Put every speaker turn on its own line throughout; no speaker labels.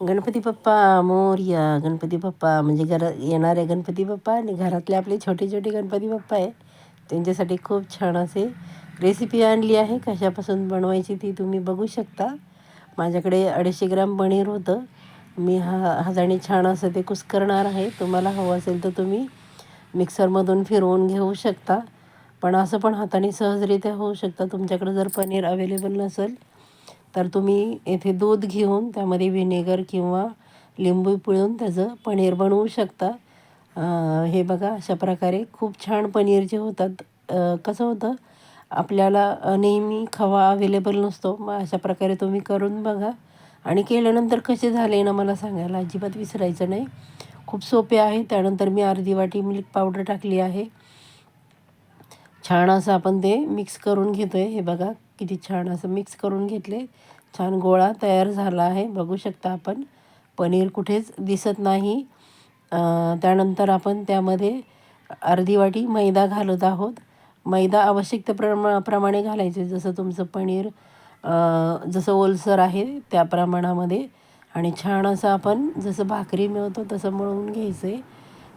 गणपती बाप्पा मोरया गणपती बाप्पा म्हणजे घरा येणारे गणपती बाप्पा आणि घरातले आपले छोटे छोटे गणपती बाप्पा आहे त्यांच्यासाठी खूप छान असे रेसिपी आणली आहे. कशापासून बनवायची ती तुम्ही बघू शकता. माझ्याकडे अडीचशे ग्राम पनीर होतं. मी हा हाताने छान असं ते कुस्करणार आहे. तुम्हाला हवं असेल तर तुम्ही मिक्सरमधून फिरवून घेऊ शकता. पण असं पण हाताने सहजरित्या होऊ शकतं. तुमच्याकडे जर पनीर अवेलेबल नसेल तर तुम्ही येथे दूध घेऊन त्यामध्ये व्हिनेगर किंवा लिंबू पिळून त्याचं पनीर बनवू शकता. हे बघा अशा प्रकारे खूप छान पनीर जे होतात कसं होतं आपल्याला नेहमी खवा अवेलेबल नसतो मग अशा प्रकारे तुम्ही करून बघा. आणि केल्यानंतर कसे झाले ना मला सांगायला अजिबात विसरायचं नाही. खूप सोपे आहे. त्यानंतर मी अर्धी वाटी मिल्क पावडर टाकली आहे. छान असं आपण ते मिक्स करून घेतो आहे हे बघा किती छान असं मिक्स करून घेतले. छान गोळा तयार झाला आहे. बघू शकता आपण. पनीर कुठेच दिसत नाही. त्यानंतर आपण त्यामध्ये अर्धी वाटी मैदा घालत आहोत. मैदा आवश्यकतेप्रमा प्रमाणे घालायचे. जसं तुमचं पनीर जसं ओलसर आहे त्या प्रमाणामध्ये. आणि छान असं आपण जसं भाकरी मिळवतो तसं मळून घ्यायचं. आहे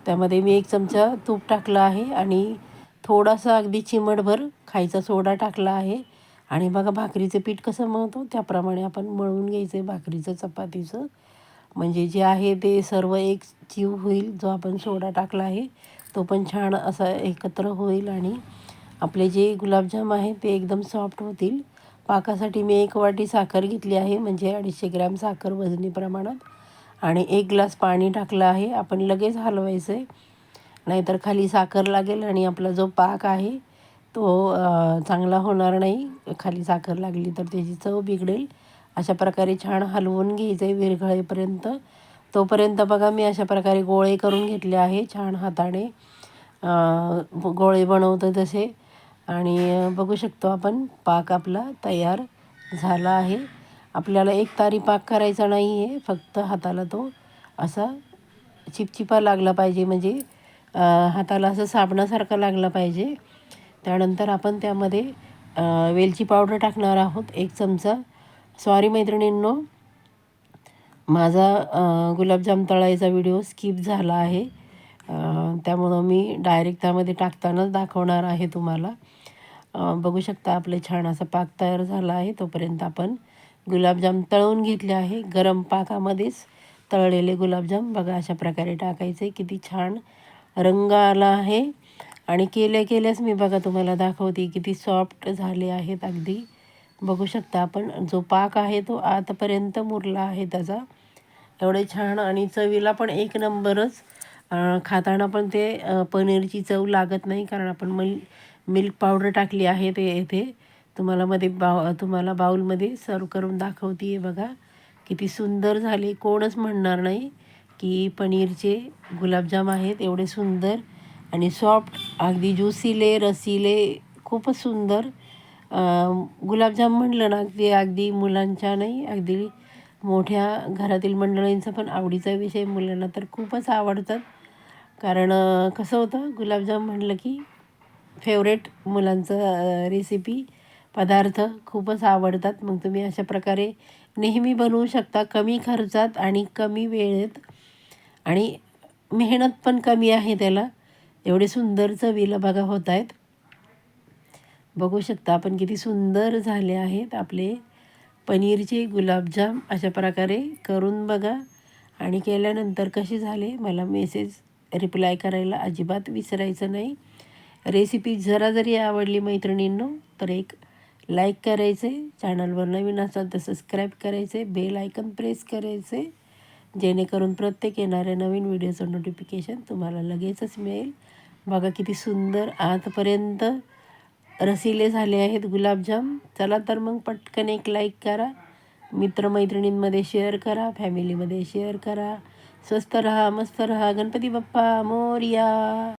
त्यामध्ये मी एक चमचा तूप टाकलं आहे आणि थोडासा अगदी चिमटभर खायचा सोडा टाकला आहे. आणि बघा भाकरीचं पीठ कसं मळतो त्याप्रमाणे आपण मळून घ्यायचं आहे भाकरीचं चपातीचं. म्हणजे जे आहे ते सर्व एक जीव होईल जो आपण सोडा टाकला आहे तो पण छान असा एकत्र होईल आणि आपले जे गुलाबजाम आहे ते एकदम सॉफ्ट होतील. पाकासाठी मी एक वाटी साखर घेतली आहे म्हणजे अडीचशे ग्रॅम साखर वजनी प्रमाणात. आणि एक ग्लास पाणी टाकलं आहे आपण लगेच हलवायचं आहे नाहीतर खाली साखर लागेल आणि आपला जो पाक आहे तो चांगला होणार नाही. खाली साखर लागली तर त्याची चव बिघडेल. अशा प्रकारे छान हलवून घ्यायचं आहे विरघळेपर्यंत. तोपर्यंत बघा मी अशा प्रकारे गोळे करून घेतले आहे छान हाताने. गोळे बनवतो तसे. आणि बघू शकतो आपण पाक आपला तयार झाला आहे. आपल्याला एक तारी पाक करायचा नाही आहे फक्त हाताला तो असा चिपचिपा लागला पाहिजे. म्हणजे हाताला असं साबणासारखा लागला पाहिजे. त्यानंतर आपण त्यामध्ये वेलची पावडर टाकणार आहोत. एक चमचा. सॉरी मैत्रिणींनो माझा गुलाबजाम तळायचा व्हिडिओ स्किप झाला आहे. त्यामुळं मी डायरेक्ट त्यामध्ये टाकतानाच दाखवणार आहे तुम्हाला. बघू शकता आपले छान असा पाक तयार झाला आहे. तोपर्यंत आपण गुलाबजाम तळून घेतले आहे. गरम पाकामध्येच तळलेले गुलाबजाम बघा अशा प्रकारे टाकायचे. किती छान रंग आला आहे. आणि केल्या केल्याच मी बघा तुम्हाला दाखवते किती सॉफ्ट झाले आहेत अगदी. बघू शकता आपण जो पाक आहे तो आतापर्यंत मुरला आहे त्याचा. एवढे छान आणि चवीला पण एक नंबरच. खाताना पण ते पनीरची चव लागत नाही कारण आपण मिल मिल्क पावडर टाकली आहे ते येथे. तुम्हाला मध्ये बाव तुम्हाला बाऊलमध्ये सर्व करून दाखवते आहे बघा. किती सुंदर झाले कोणच म्हणणार नाही की पनीरचे गुलाबजाम आहेत एवढे सुंदर आणि सॉफ्ट अगदी ज्युसीले रसिले खूपच सुंदर. गुलाबजाम म्हणलं ना ते अगदी मुलांच्या नाही अगदी मोठ्या घरातील मंडळींचा पण आवडीचा विषय मुलांना तर खूपच आवडतात. कारण कसं होतं गुलाबजाम म्हणलं की फेवरेट मुलांचं रेसिपी पदार्थ खूपच आवडतात. मग तुम्ही अशा प्रकारे नेहमी बनवू शकता कमी खर्चात आणि कमी वेळेत. आणि मेहनत पण कमी आहे त्याला. एवढे सुंदर चवीला बघा होत आहेत. बघू शकता आपण किती सुंदर झाले आहेत आपले पनीरचे गुलाबजाम अशा प्रकारे करून बघा. आणि केल्यानंतर कसे झाले मला मेसेज रिप्लाय करायला अजिबात विसरायचं नाही. रेसिपी जरा जरी आवडली मैत्रिणींनो तर एक लाईक करायचे चॅनलवर नवीन असाल तर सबस्क्राईब करायचे बेल आयकन प्रेस करायचे जेणेकरून प्रत्येक येणाऱ्या नवीन व्हिडिओचं नोटिफिकेशन तुम्हाला लगेचच मिळेल. बघा किती सुंदर आजपर्यंत रसिले झाले आहेत गुलाबजाम. चला तर मग पटकन एक लाईक करा. मित्रमैत्रिणींमध्ये शेअर करा फॅमिलीमध्ये शेअर करा. स्वस्त रहा मस्त रहा गणपती बाप्पा मोर्या.